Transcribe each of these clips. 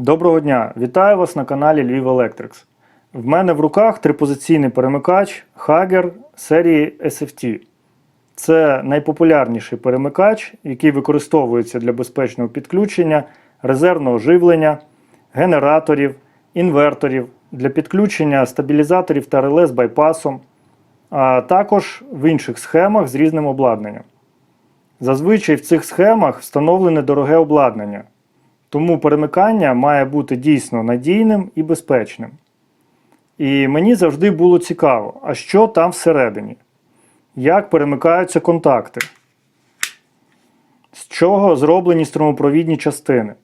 Доброго дня! Вітаю вас на каналі Львів Electrics. В мене в руках трипозиційний перемикач Hager серії SFT. Це найпопулярніший перемикач, який використовується для безпечного підключення, резервного живлення, генераторів, інверторів, для підключення стабілізаторів та реле з байпасом, а також в інших схемах з різним обладнанням. Зазвичай в цих схемах встановлене дороге обладнання. Тому перемикання має бути дійсно надійним і безпечним. І мені завжди було цікаво, а що там всередині? Як перемикаються контакти? З чого зроблені струмопровідні частини?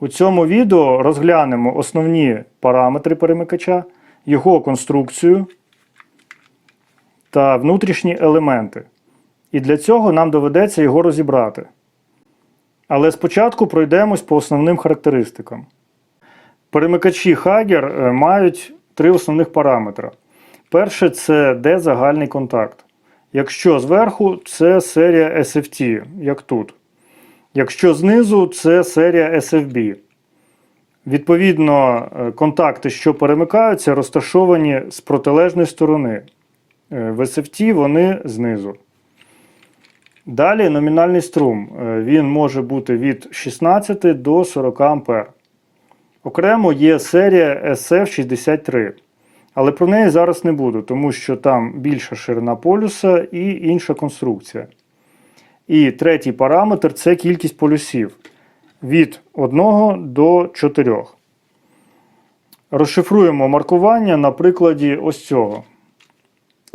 У цьому відео розглянемо основні параметри перемикача, його конструкцію та внутрішні елементи. І для цього нам доведеться його розібрати. Але спочатку пройдемось по основним характеристикам. Перемикачі Hager е, мають три основних параметри. Перше це де загальний контакт. Якщо зверху, це серія SFT, як тут. Якщо знизу, це серія SFB. Відповідно, е, контакти, що перемикаються, розташовані з протилежної сторони. Е, В SFT вони знизу. Далі номінальний струм. Е, Він може бути від 16 до 40 А. Окремо є серія SF63. Але про неї зараз не буду, тому що там більша ширина полюса і інша конструкція. І третій параметр це кількість полюсів від 1 до 4. Розшифруємо маркування на прикладі ось цього.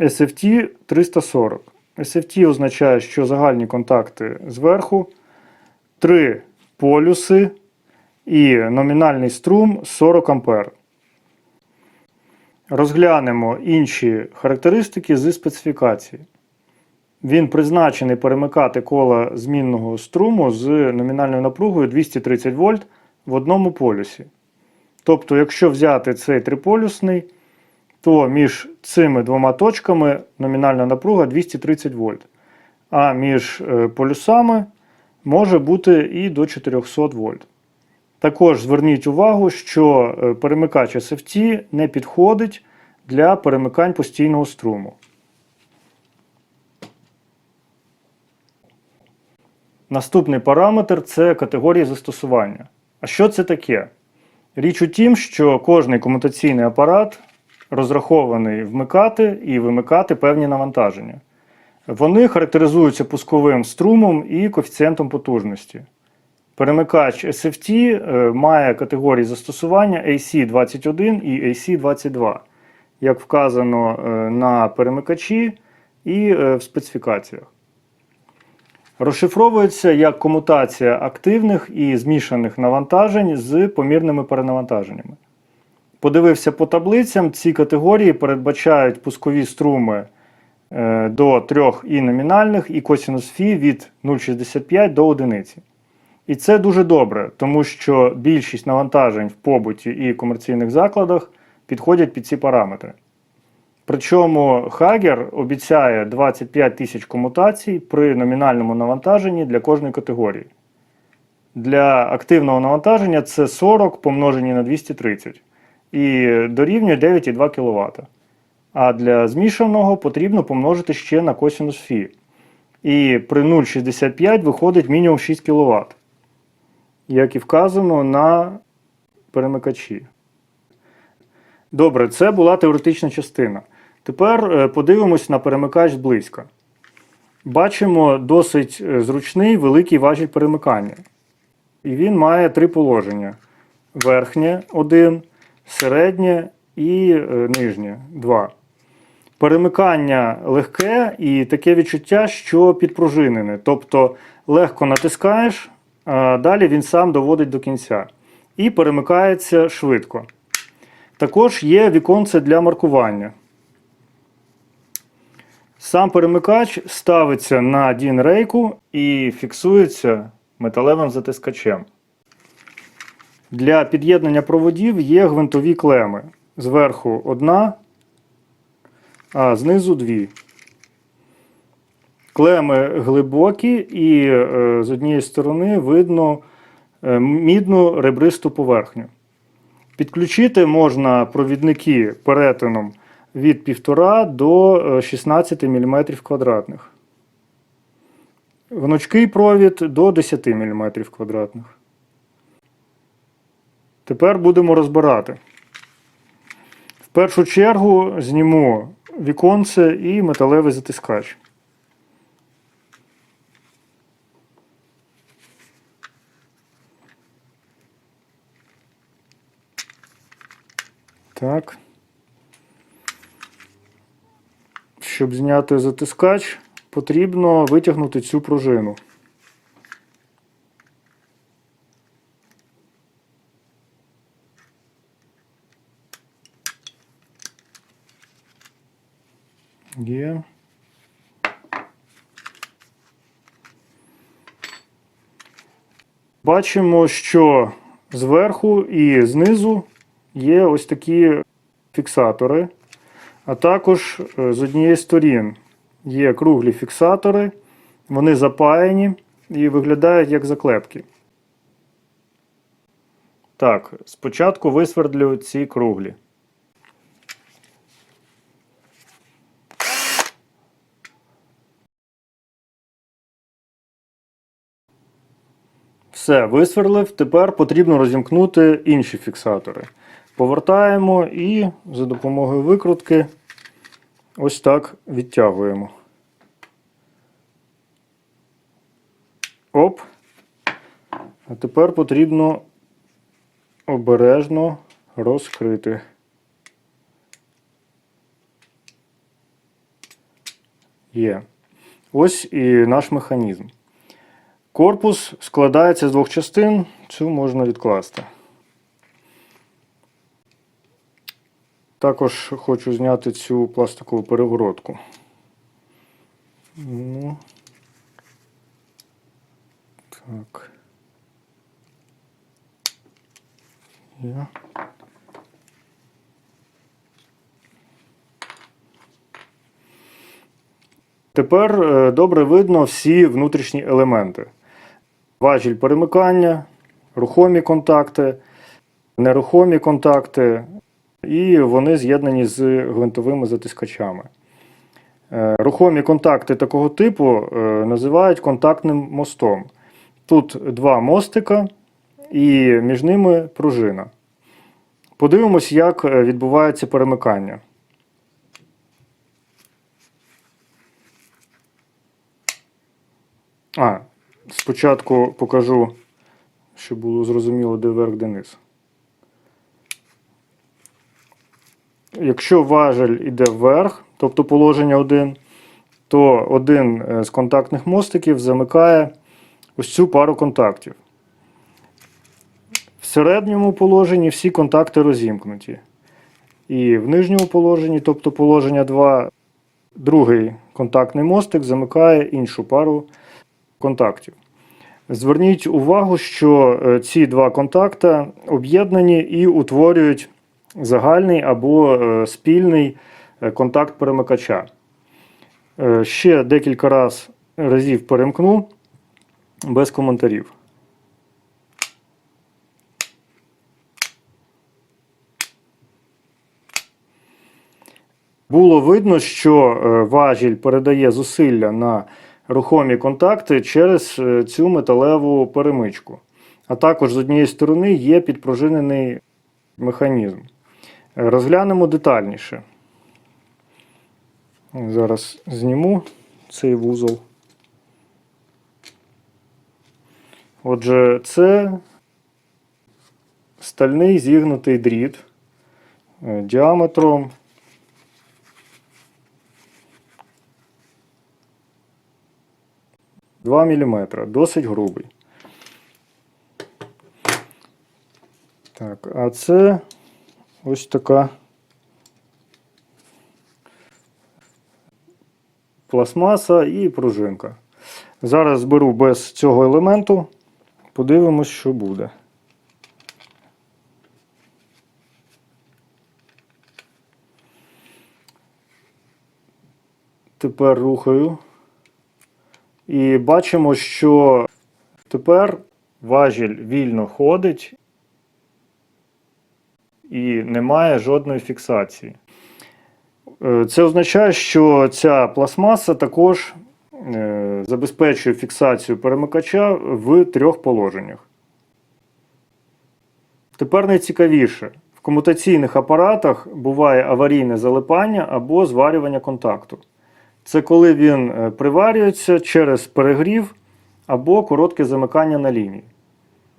SFT 340. SFT означає, що загальні контакти зверху, 3 полюси і номінальний струм 40 А. Розглянемо інші характеристики зі специфікації. Він призначений перемикати кола змінного струму з номінальною напругою 230 вольт в одному полюсі. Тобто, якщо взяти цей триполюсний, то між цими двома точками номінальна напруга 230 вольт. А між е, полюсами може бути і до 400 вольт. Також зверніть увагу, що е, перемикач SFT не підходить для перемикань постійного струму. Наступний параметр це категорії застосування. А що це таке? Річ у тім, що кожний комутаційний апарат розрахований вмикати і вимикати певні навантаження. Вони характеризуються пусковим струмом і коефіцієнтом потужності. Перемикач SFT е, має категорії застосування AC21 і AC22, як вказано е, на перемикачі і е, в специфікаціях. Розшифровується як комутація активних і змішаних навантажень з помірними перенавантаженнями. Подивився по таблицям, ці категорії передбачають пускові струми е, до 3 і номінальних, і косінус фі від 0,65 до 1. І це дуже добре, тому що більшість навантажень в побуті і комерційних закладах підходять під ці параметри. Причому Hager обіцяє 25 тисяч комутацій при номінальному навантаженні для кожної категорії. Для активного навантаження це 40 помножені на 230 і дорівнює 9,2 кВт. А для змішаного потрібно помножити ще на косинус Фі. І при 0,65 виходить мінімум 6 кВт, як і вказано на перемикачі. Добре, це була теоретична частина. Тепер е, подивимось на перемикач зблизька. Бачимо досить е, зручний великий важіль перемикання. І він має три положення: верхнє 1, середнє і е, нижнє 2. Перемикання легке і таке відчуття, що підпружинене. Тобто легко натискаєш, а далі він сам доводить до кінця. І перемикається швидко. Також є віконце для маркування. Сам перемикач ставиться на DIN рейку і фіксується металевим затискачем. Для під'єднання проводів є гвинтові клеми. Зверху одна, а знизу дві. Клеми глибокі, і е, з однієї сторони видно е, мідну ребристу поверхню. Підключити можна провідники перетином від 1,5 до е, 16 мм квадратних. Гнучкий провід до 10 мм квадратних. Тепер будемо розбирати. В першу чергу зніму віконце і металевий затискач. Так. Щоб зняти затискач, потрібно витягнути цю пружину. Є. Бачимо, що зверху і знизу є ось такі фіксатори, а також е, з однієї сторін є круглі фіксатори, вони запаяні і виглядають як заклепки. Так, спочатку висвердлю ці круглі. Все, висверлив. Тепер потрібно розімкнути інші фіксатори. Повертаємо і за допомогою викрутки ось так відтягуємо. Оп. А тепер потрібно обережно розкрити. Є. Ось і наш механізм. Корпус складається з двох частин, цю можна відкласти. Також хочу зняти цю пластикову перегородку. Ну. Так. Є. Тепер е, добре видно всі внутрішні елементи. Важіль перемикання, рухомі контакти, нерухомі контакти, і вони з'єднані з гвинтовими затискачами. Е, Рухомі контакти такого типу е, називають контактним мостом. Тут два мостика, і між ними пружина. Подивимось, як е, відбувається перемикання. А, спочатку покажу, щоб було зрозуміло, де верх, де низ. Якщо важель іде вверх, тобто положення 1, то один е, з контактних мостиків замикає ось цю пару контактів. В середньому положенні всі контакти розімкнуті. І в нижньому положенні, тобто положення 2, другий контактний мостик замикає іншу пару контактів. Зверніть увагу, що е, ці два контакти об'єднані і утворюють загальний або е, спільний е, контакт перемикача. Ще декілька раз, разів перемкну без коментарів. Було видно, що важіль передає зусилля на рухомі контакти через е, цю металеву перемичку. А також з однієї сторони є підпружинений механізм. Е, Розглянемо детальніше. Зараз зніму цей вузол. Отже, це стальний зігнутий дріт е, діаметром 2 мм, досить грубий. Так, а це ось така пластмаса і пружинка. Зараз зберу без цього елементу, подивимось, що буде. Тепер рухаю. І бачимо, що тепер важіль вільно ходить і немає жодної фіксації. Е, Це означає, що ця пластмаса також е, забезпечує фіксацію перемикача в трьох положеннях. Тепер найцікавіше. В комутаційних апаратах буває аварійне залипання або зварювання контакту. Це коли він е, приварюється через перегрів або коротке замикання на лінії.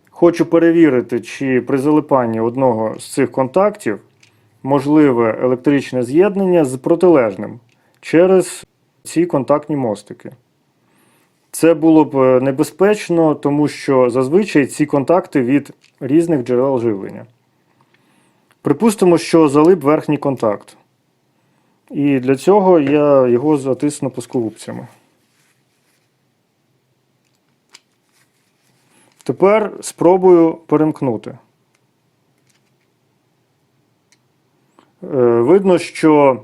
Хочу перевірити, чи при залипанні одного з цих контактів можливе електричне з'єднання з протилежним через ці контактні мостики. Це було б е, небезпечно, тому що зазвичай ці контакти від різних джерел живлення. Припустимо, що залип верхній контакт. І для цього я його затисну плоскогубцями. Тепер спробую перемкнути. Е, Видно, що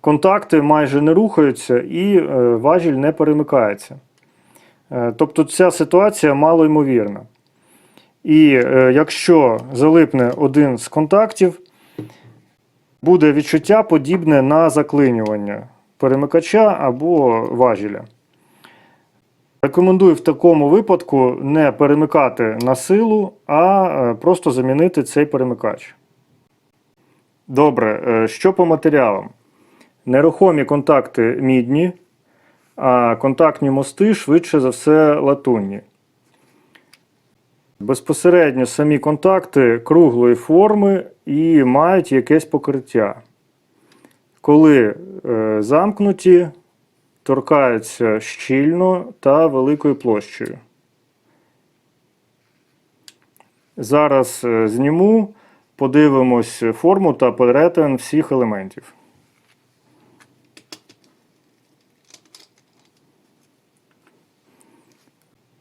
контакти майже не рухаються і е, важіль не перемикається. Е, Тобто ця ситуація малоймовірна. І якщо залипне один з контактів, буде відчуття подібне на заклинювання перемикача або важіля. Рекомендую в такому випадку не перемикати на силу, а е, просто замінити цей перемикач. Добре, е, що по матеріалам? Нерухомі контакти мідні, а контактні мости швидше за все латунні. Безпосередньо самі контакти круглої форми і мають якесь покриття. Коли е, замкнуті, торкаються щільно та великою площею. Зараз е, зніму, подивимось форму та перетин всіх елементів.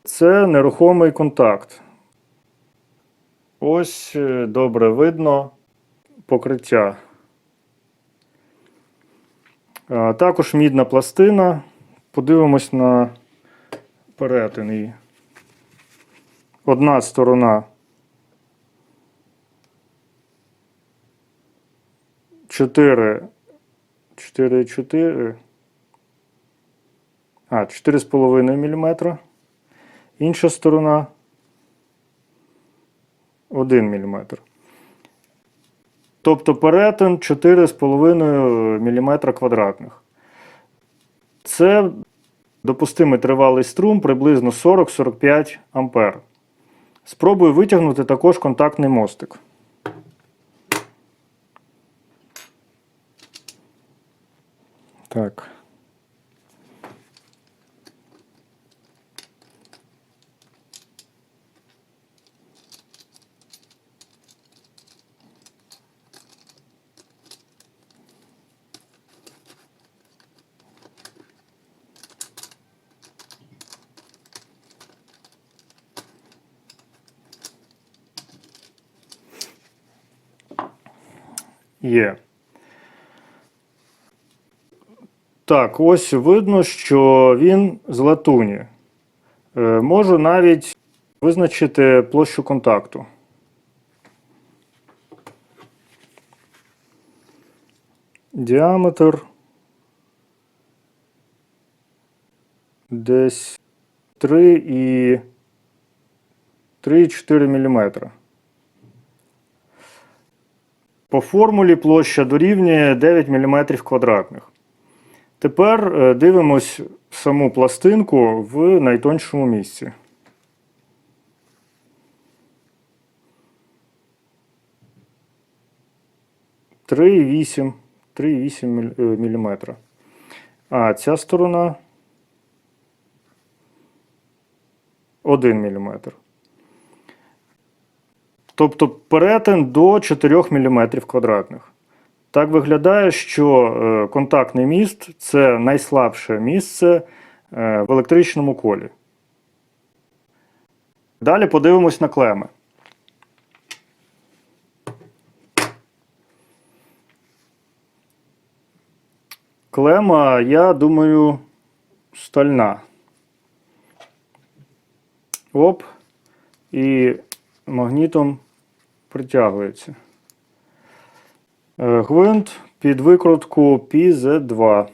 Це нерухомий контакт. Ось е, добре видно покриття. Також мідна пластина. Подивимось на перетин її. Одна сторона. Чотири. Чотири, чотири. А, 4,5 мм. Інша сторона 1 мм. Тобто перетин 4,5 мм квадратних. Це допустимий тривалий струм приблизно 40-45 А. Спробую витягнути також контактний мостик. Так. Є. Так, ось видно, що він з латуні. Е, Можу навіть визначити площу контакту. Діаметр десь 3 і 3,4 мм. По формулі площа дорівнює 9 мм квадратних. Тепер е, дивимось саму пластинку в найтоншому місці. Три вісім, 3,8 мм. А ця сторона 1 мм. Тобто перетин до 4 мм квадратних. Так виглядає, що е, контактний міст це найслабше місце е, в електричному колі. Далі подивимось на клеми. Клема, я думаю, стальна. Оп. і магнітом притягується. Е, Гвинт під викрутку PZ2.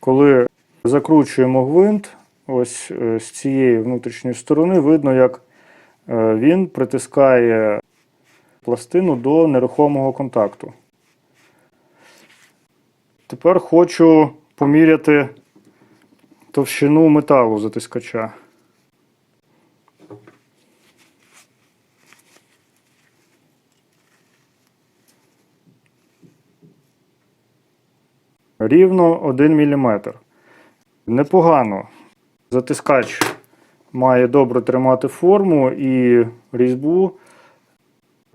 Коли закручуємо гвинт, ось е, з цієї внутрішньої сторони видно, як е, він притискає пластину до нерухомого контакту. Тепер хочу поміряти товщину металу затискача. Рівно 1 мм. Непогано. Затискач має добре тримати форму і різьбу,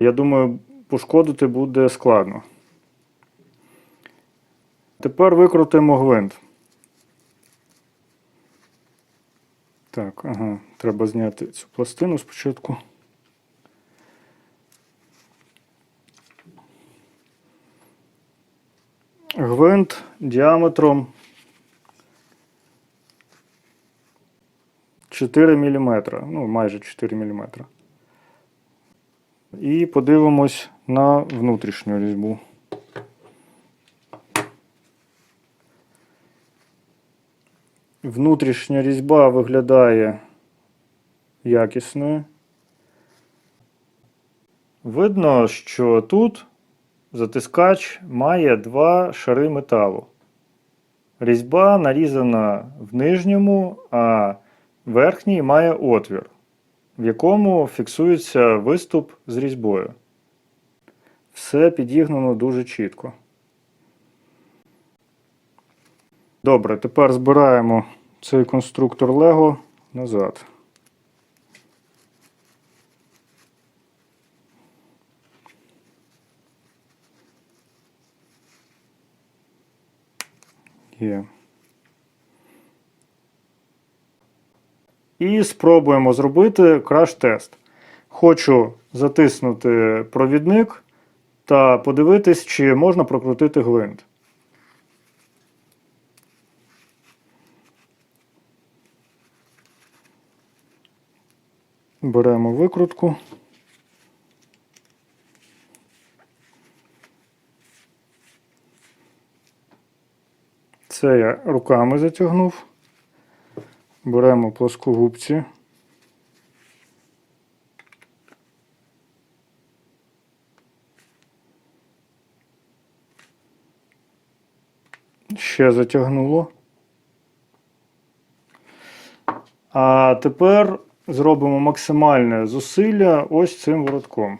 я думаю, пошкодити буде складно. Тепер викрутимо гвинт. Так, ага, треба зняти цю пластину спочатку. Гвинт діаметром 4 мм, ну майже 4 мм. І подивимось на внутрішню різьбу. Внутрішня різьба виглядає якісною. Видно, що тут затискач має два шари металу. Різьба нарізана в нижньому, а верхній має отвір, в якому фіксується виступ з різьбою. Все підігнано дуже чітко. Добре, тепер збираємо цей конструктор Лего назад. Є. І спробуємо зробити краш-тест. Хочу затиснути провідник та подивитись, чи можна прокрутити гвинт. Беремо викрутку. Це я руками затягнув. Беремо плоскогубці. Ще затягнуло. А тепер зробимо максимальне зусилля ось цим воротком.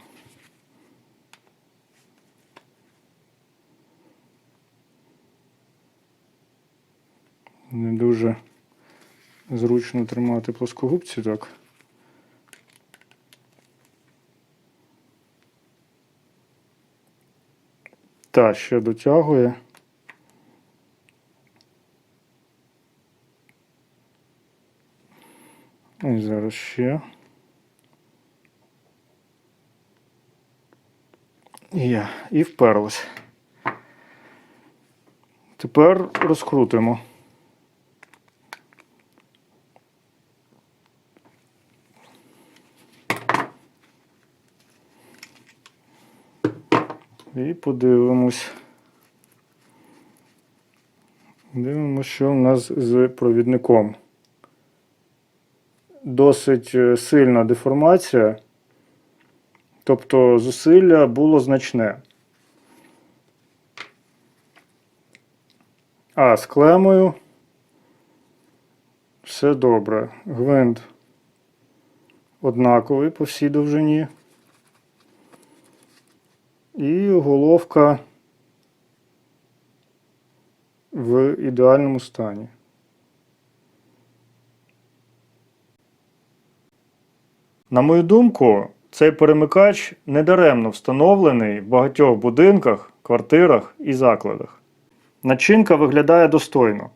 Не дуже зручно тримати плоскогубці так. Та, ще дотягує. І зараз ще. Є, і вперлось. Тепер розкрутимо. І подивимось. Дивимося, що в нас з провідником. Досить е, сильна деформація, тобто зусилля було значне. А з клемою все добре. Гвинт однаковий по всій довжині. І головка в ідеальному стані. На мою думку, цей перемикач недаремно встановлений в багатьох будинках, квартирах і закладах. Начинка виглядає достойно.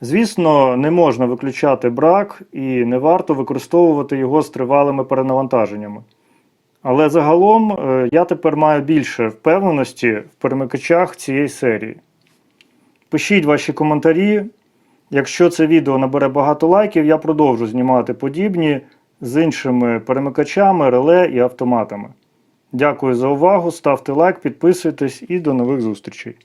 Звісно, не можна виключати брак і не варто використовувати його з тривалими перенавантаженнями. Але загалом е, я тепер маю більше впевненості в перемикачах цієї серії. Пишіть ваші коментарі, Якщо це відео набере багато лайків, я продовжу знімати подібні з іншими перемикачами, реле і автоматами. Дякую за увагу, ставте лайк, підписуйтесь і до нових зустрічей.